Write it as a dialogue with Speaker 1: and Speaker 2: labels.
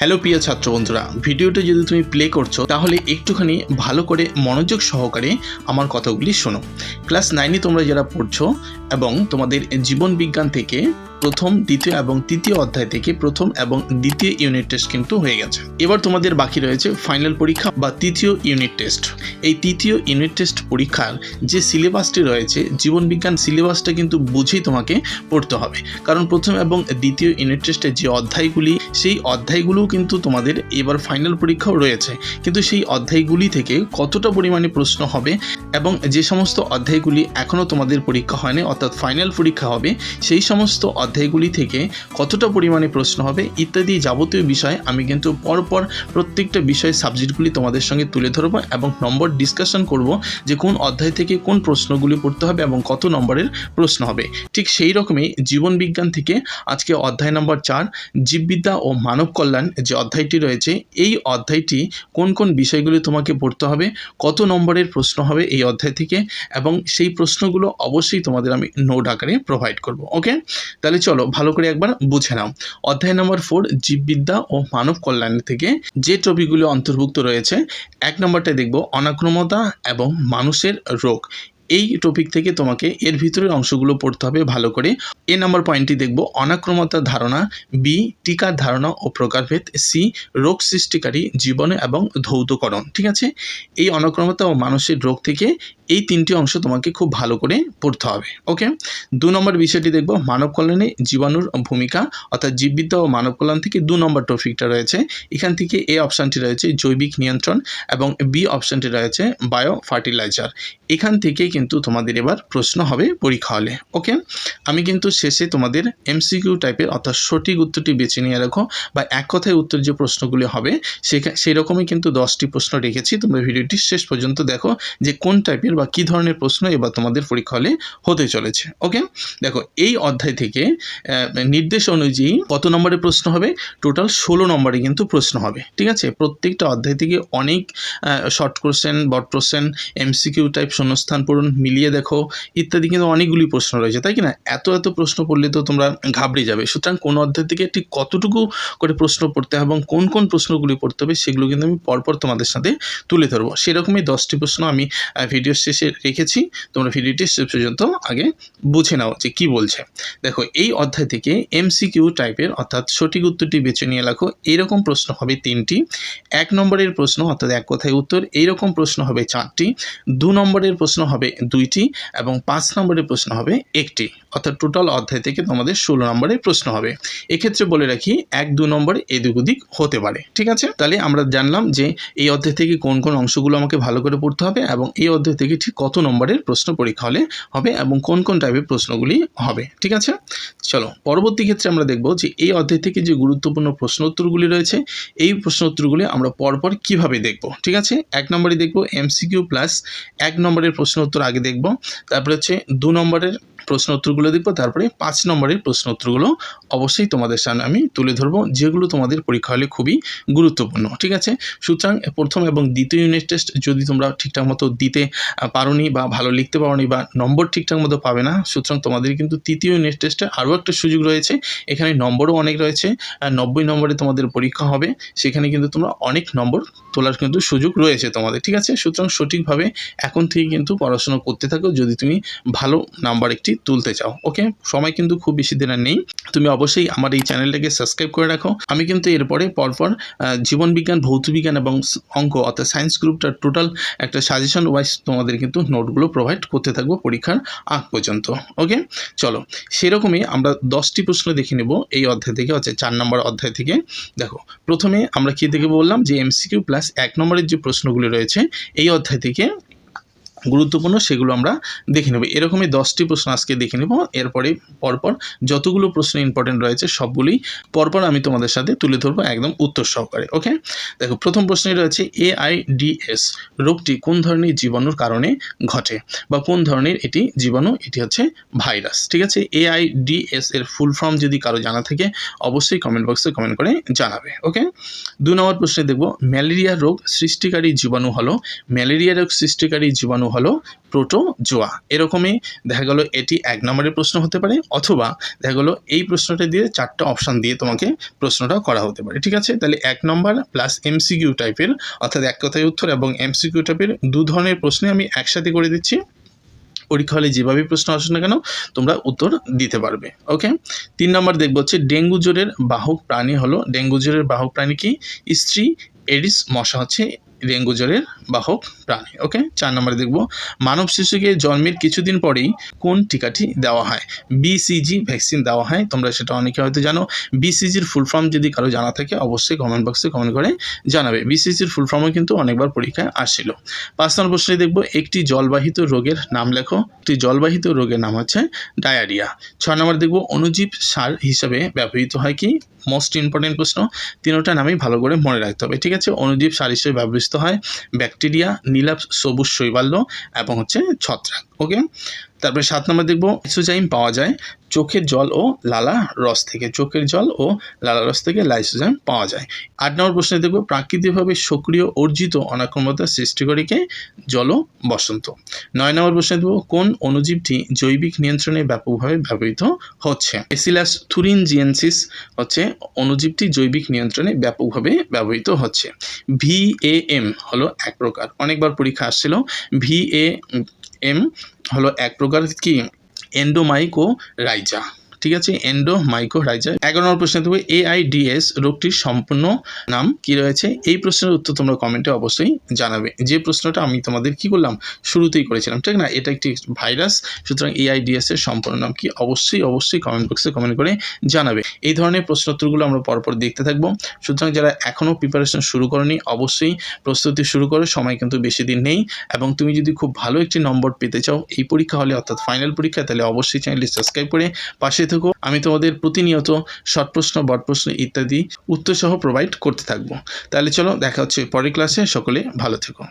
Speaker 1: Hello প্রিয় ছাত্র বন্ধুরা ভিডিওটা যদি তুমি প্লে করছ, তাহলে একটুখানি ভালো করে মনোযোগ সহকারে আমার কথাগুলি শোনো। ক্লাস নাইনে তোমরা যারা পড়ছো এবং তোমাদের জীবন বিজ্ঞান থেকে প্রথম, দ্বিতীয় এবং তৃতীয় অধ্যায় থেকে প্রথম এবং দ্বিতীয় ইউনিট টেস্ট কিন্তু হয়ে গেছে। এবার তোমাদের বাকি রয়েছে ফাইনাল পরীক্ষা বা তৃতীয় ইউনিট টেস্ট এই তৃতীয় ইউনিট টেস্ট পরীক্ষার যে সিলেবাসটি রয়েছে জীবন বিজ্ঞান সিলেবাসটা কিন্তু বুঝেই তোমাকে পড়তে হবে। কারণ প্রথম এবং দ্বিতীয় ইউনিট টেস্টের যে অধ্যায়গুলি, সেই অধ্যায়গুলোও কিন্তু তোমাদের এবার ফাইনাল পরীক্ষাও রয়েছে। কিন্তু সেই অধ্যায়গুলি থেকে কতটা পরিমাণে প্রশ্ন হবে এবং যে সমস্ত অধ্যায়গুলি এখনও তোমাদের পরীক্ষা হয়নি, অর্থাৎ ফাইনাল পরীক্ষা হবে, সেই সমস্ত অধ্যায়গুলি থেকে কতটা পরিমাণে প্রশ্ন হবে ইত্যাদি যাবতীয় বিষয় আমি কিন্তু পরপর প্রত্যেকটা বিষয় সাবজেক্টগুলি তোমাদের সঙ্গে তুলে ধরবো এবং নম্বর ডিসকাশন করব যে কোন অধ্যায় থেকে কোন প্রশ্নগুলি পড়তে হবে এবং কত নম্বরের প্রশ্ন হবে। ঠিক সেই রকমই জীবন বিজ্ঞান থেকে আজকে অধ্যায় নম্বর চার, জীববিদ্যা ও মানব কল্যাণ যে অধ্যায়টি রয়েছে, এই অধ্যায়টি কোন কোন বিষয়গুলি তোমাকে পড়তে হবে, কত নম্বরের প্রশ্ন হবে এই অধ্যায় থেকে এবং সেই প্রশ্নগুলো অবশ্যই তোমাদের আমি নোট আকারে প্রোভাইড করব। ওকে তাহলে চলো ভালো করে একবার বুঝে নাও। অধ্যায় নম্বর ফোর জীববিদ্যা ও মানব কল্যাণ থেকে যে টপিকগুলো অন্তর্ভুক্ত রয়েছে, এক নম্বরটা দেখব অনাক্রমতা এবং মানুষের রোগ। এই টপিক থেকে তোমাকে এর ভিতরের অংশগুলো পড়তে হবে ভালো করে। এ নাম্বার পয়েন্টটি দেখব অনাক্রমতার ধারণা বি টিকার ধারণা ও প্রকারভেদ সি রোগ সৃষ্টিকারী জীবনে এবং ধৌতকরণ। ঠিক আছে? এই অনাক্রমতা ও মানুষের রোগ থেকে এই তিনটি অংশ তোমাকে খুব ভালো করে পড়তে হবে ওকে দু নম্বর বিষয়টি দেখব, মানব কল্যাণে জীবাণুর ভূমিকা, অর্থাৎ জীববিদ্যা ও মানব কল্যাণ থেকে দু নম্বর টপিকটা রয়েছে। এখান থেকে এ অপশানটি রয়েছে, জৈবিক নিয়ন্ত্রণ এবং বি অপশানটি রয়েছে বায়ো ফার্টিলাইজার এখান থেকে কিন্তু তোমাদের এবার প্রশ্ন হবে পরীক্ষা হলে ওকে আমি কিন্তু শেষে তোমাদের এমসিকিউ টাইপের অর্থাৎ সঠিক উত্তরটি বেছে নিয়ে রাখো বা এক কথায় উত্তর যে প্রশ্নগুলি হবে সেই রকমই কিন্তু দশটি প্রশ্ন রেখেছি, তোমরা ভিডিওটি শেষ পর্যন্ত দেখো যে কোন টাইপের বা কী ধরনের প্রশ্ন এবার তোমাদের পরীক্ষা হলে হতে চলেছে। ওকে দেখো, এই অধ্যায় থেকে নির্দেশ অনুযায়ী কত নম্বরের প্রশ্ন হবে? টোটাল ষোলো নম্বরে কিন্তু প্রশ্ন হবে। ঠিক আছে? প্রত্যেকটা অধ্যায় থেকে অনেক শর্ট কোশ্চেন বট কোশ্চেন এমসিকিউ টাইপ শূন্যস্থান পূরণ, মিলিয়ে দেখো, ইত্যাদি কিন্তু অনেকগুলি প্রশ্ন রয়েছে, তাই কি না? এত এত প্রশ্ন পড়লে তো তোমরা ঘাবড়ে যাবে। সুতরাং কোন অধ্যায় থেকে ঠিক কতটুকু করে প্রশ্ন পড়তে হবে এবং কোন কোন প্রশ্নগুলি পড়তে হবে, সেগুলো কিন্তু আমি পরপর তোমাদের সাথে তুলে ধরবো। সেরকমই দশটি প্রশ্ন আমি ভিডিও শেষে রেখেছি, তোমরা ভিডিওটি শেষ পর্যন্ত আগে বুঝে নাও যে কি বলছে। দেখো, এই অধ্যায় থেকে এমসিকিউ টাইপের অর্থাৎ সঠিক উত্তরটি বেছে নিয়ে রাখো এইরকম প্রশ্ন হবে তিনটি। এক নম্বরের প্রশ্ন অর্থাৎ এক কথায় উত্তর এইরকম প্রশ্ন হবে চারটি। দু নম্বরের প্রশ্ন হবে দুইটি এবং পাঁচ নম্বরের প্রশ্ন হবে একটি। অর্থাৎ টোটাল অধ্যায় থেকে তোমাদের ষোলো নম্বরের প্রশ্ন হবে। এক্ষেত্রে বলে রাখি, এক, দু নম্বরে এদিক ওদিক হতে পারে, ঠিক আছে? তাহলে আমরা জানলাম যে এই অধ্যায় থেকে কোন কোন অংশগুলো আমাকে ভালো করে পড়তে হবে এবং এই অধ্যায় থেকে ঠিক কত নম্বরের প্রশ্ন পরীক্ষা হলে হবে এবং কোন কোন টাইপের প্রশ্নগুলি হবে, ঠিক আছে? চলো, পরবর্তী ক্ষেত্রে আমরা দেখব যে এই অধ্যায় থেকে যে গুরুত্বপূর্ণ প্রশ্ন উত্তরগুলি রয়েছে, এই প্রশ্ন উত্তরগুলি আমরা পরপর কীভাবে দেখব, ঠিক আছে? এক নম্বরে দেখব এমসিকিউ প্লাস এক নম্বরের প্রশ্ন উত্তর আগে দেখব, তারপরে হচ্ছে দু নম্বরের প্রশ্ন উত্তরগুলো দেখব, তারপরে পাঁচ নম্বরের প্রশ্ন উত্তরগুলো অবশ্যই তোমাদের সামনে আমি তুলে ধরবো, যেগুলো তোমাদের পরীক্ষা হলে খুবই গুরুত্বপূর্ণ, ঠিক আছে? সুতরাং প্রথম এবং দ্বিতীয় ইউনিট টেস্ট যদি তোমরা ঠিকঠাক মতো দিতে পারোনি বা ভালো লিখতে পারোনি বা নম্বর ঠিকঠাক মতো পাবে না, সুতরাং তোমাদের কিন্তু তৃতীয় ইউনিট টেস্টে আরও একটা সুযোগ রয়েছে, এখানে নম্বরও অনেক রয়েছে নব্বই নম্বরে তোমাদের পরীক্ষা হবে, সেখানে কিন্তু তোমরা অনেক নম্বর তোলার কিন্তু সুযোগ রয়েছে তোমাদের, ঠিক আছে? সুতরাং সঠিকভাবে এখন থেকে কিন্তু পড়াশোনা করতে থাকো, যদি তুমি ভালো নাম্বার একটি তুলতে চাও ওকে সময় কিন্তু খুব বেশি দিন আর নেই। তুমি অবশ্যই আমার এই চ্যানেলটাকে সাবস্ক্রাইব করে রাখো। আমি কিন্তু এরপরে পরপর আহ, জীবন বিজ্ঞান ভৌত বিজ্ঞান এবং অঙ্ক অর্থাৎ সায়েন্স গ্রুপটার টোটাল একটা সাজেশন ওয়াইজ তোমাদের কিন্তু নোটগুলো প্রোভাইড করতে থাকব পরীক্ষার আগ পর্যন্ত ওকে চলো সেরকমই আমরা দশটি প্রশ্ন দেখে নেব এই অধ্যায় থেকে হচ্ছে চার নম্বর অধ্যায় থেকে। দেখো প্রথমে আমরা কী দেখে বললাম যে এমসিকিউ প্লাস এক নম্বরের যে প্রশ্নগুলি রয়েছে এই অধ্যায় থেকে গুরুত্বপূর্ণ, সেগুলো আমরা দেখে নেব। এরকমই দশটি প্রশ্ন আজকে দেখে নেব। এরপরে পরপর যতগুলো প্রশ্ন ইম্পর্টেন্ট রয়েছে সবগুলি পরপর আমি তোমাদের সাথে তুলে ধরবো একদম উত্তর সহকারে ওকে দেখো, প্রথম প্রশ্নে রয়েছে এআইডিএস রোগটি কোন ধরনের জীবাণুর কারণে ঘটে? বা কোন ধরনের এটি জীবাণু? এটি হচ্ছে ভাইরাস, ঠিক আছে? এআইডিএস এর ফুল ফর্ম যদি কারও জানা থাকে, অবশ্যই কমেন্ট বক্সে কমেন্ট করে জানাবে ওকে দু নম্বর প্রশ্নে দেখব, ম্যালেরিয়া রোগ সৃষ্টিকারী জীবাণু হলো, ম্যালেরিয়া রোগ সৃষ্টিকারী জীবাণু হলো প্রোটোজোয়া এরকমই দেখা গেল এটি এক নম্বরের প্রশ্ন হতে পারে, অথবা দেখা গেলো এই প্রশ্নটা দিয়ে চারটা অপশান দিয়ে তোমাকে প্রশ্নটা করা হতে পারে। ঠিক আছে? তাহলে এক নম্বর প্লাস এমসিকিউ টাইপের অর্থাৎ এক কথায় উত্তর এবং এমসিকিউ টাইপের দু ধরনের প্রশ্নে আমি একসাথে করে দিচ্ছি। পরীক্ষা হলে যেভাবে প্রশ্ন আসুক না কেন, তোমরা উত্তর দিতে পারবে। ওকে তিন নম্বর দেখব হচ্ছে ডেঙ্গু জ্বরের বাহক প্রাণী হলো, ডেঙ্গু জ্বরের বাহক প্রাণী কি? স্ত্রী এডিস মশা হচ্ছে ডেঙ্গু জ্বরের বাহক প্রাণী ওকে চার নম্বরে দেখব, মানব শিশুকে জন্মের কিছুদিন পরেই কোন টিকাটি দেওয়া হয়? বিসিজি ভ্যাকসিন দেওয়া হয়, তোমরা সেটা অনেকে হয়তো জানো। বিসিজির ফুল ফর্ম যদি কারও জানা থাকে, অবশ্যই কমেন্ট বক্সে কমেন্ট করে জানাবে। বিসিজির ফুল ফর্মও কিন্তু অনেকবার পরীক্ষায় আসছিল পাঁচ নম্বর প্রশ্নে দেখব, একটি জলবাহিত রোগের নাম লেখো। একটি জলবাহিত রোগের নাম হচ্ছে ডায়ারিয়া। ছয় নম্বর দেখব অণুজীব সার হিসাবে ব্যবহৃত হয় কি? মোস্ট ইম্পর্টেন্ট প্রশ্ন, তিনোটা নামই ভালো করে মনে রাখতে হবে, ঠিক আছে? অনুজীব সার ব্যবহৃত হয় ব্যাকটেরিয়া, নীলাভ সবুজ শৈবাল্য এবং হচ্ছে ছত্রাক। ওকে? তারপরে সাত নম্বর দেখব লাইসোজাইম পাওয়া যায় চোখের জল ও লালা রস থেকে। চোখের জল ও লালা রস থেকে লাইসোজাইম পাওয়া যায়। আট নম্বর প্রশ্নে দেখব, প্রাকৃতিকভাবে সক্রিয় অর্জিত অনাক্রমতা সৃষ্টি করে কে? জল বসন্ত। নয় নম্বর প্রশ্নে দেবো কোন অণুজীবটি জৈবিক নিয়ন্ত্রণে ব্যাপকভাবে ব্যবহৃত হচ্ছে? এসিলাস থুরিনজিয়েন্সিস হচ্ছে অণুজীবটি জৈবিক নিয়ন্ত্রণে ব্যাপকভাবে ব্যবহৃত হচ্ছে। ভিএএম হলো এক প্রকার। অনেকবার পরীক্ষা আসছিল, ভিএ এম হলো এক প্রকার কি? এন্ডোমাইকো রাইজা ঠিক আছে এন্ডোমাইকো রাইজা এগারো নম্বর প্রশ্ন দেবো এআইডিএস রোগটির সম্পূর্ণ নাম কি রয়েছে? এই প্রশ্নের উত্তর তোমরা কমেন্টে অবশ্যই জানাবে। যে প্রশ্নটা আমি তোমাদের কি করলাম? শুরুতেই করেছিলাম, ঠিক না? এটা একটি ভাইরাস, সুতরাং এআইডিএস এর সম্পূর্ণ নাম কি? অবশ্যই অবশ্যই কমেন্ট বক্সে কমেন্ট করে জানাবে। এই ধরনের প্রশ্নোত্তরগুলো আমরা পরপর দেখতে থাকব। সুতরাং যারা এখনও প্রিপারেশন শুরু করনি, অবশ্যই প্রস্তুতি শুরু করো, সময় কিন্তু বেশি দিন নেই। এবং তুমি যদি খুব ভালো একটি নম্বর পেতে চাও, এই পরীক্ষা হলে, অর্থাৎ ফাইনাল পরীক্ষা, তাহলে অবশ্যই চ্যানেলটি সাবস্ক্রাইব করে পাশে থেকো আমি তোমাদের প্রতিনিয়ত শর্ট প্রশ্ন বট প্রশ্ন ইত্যাদি উত্তর সহ প্রোভাইড করতে থাকব। তাহলে চলো দেখা হচ্ছে পরের ক্লাসে সকলে ভালো থেকো।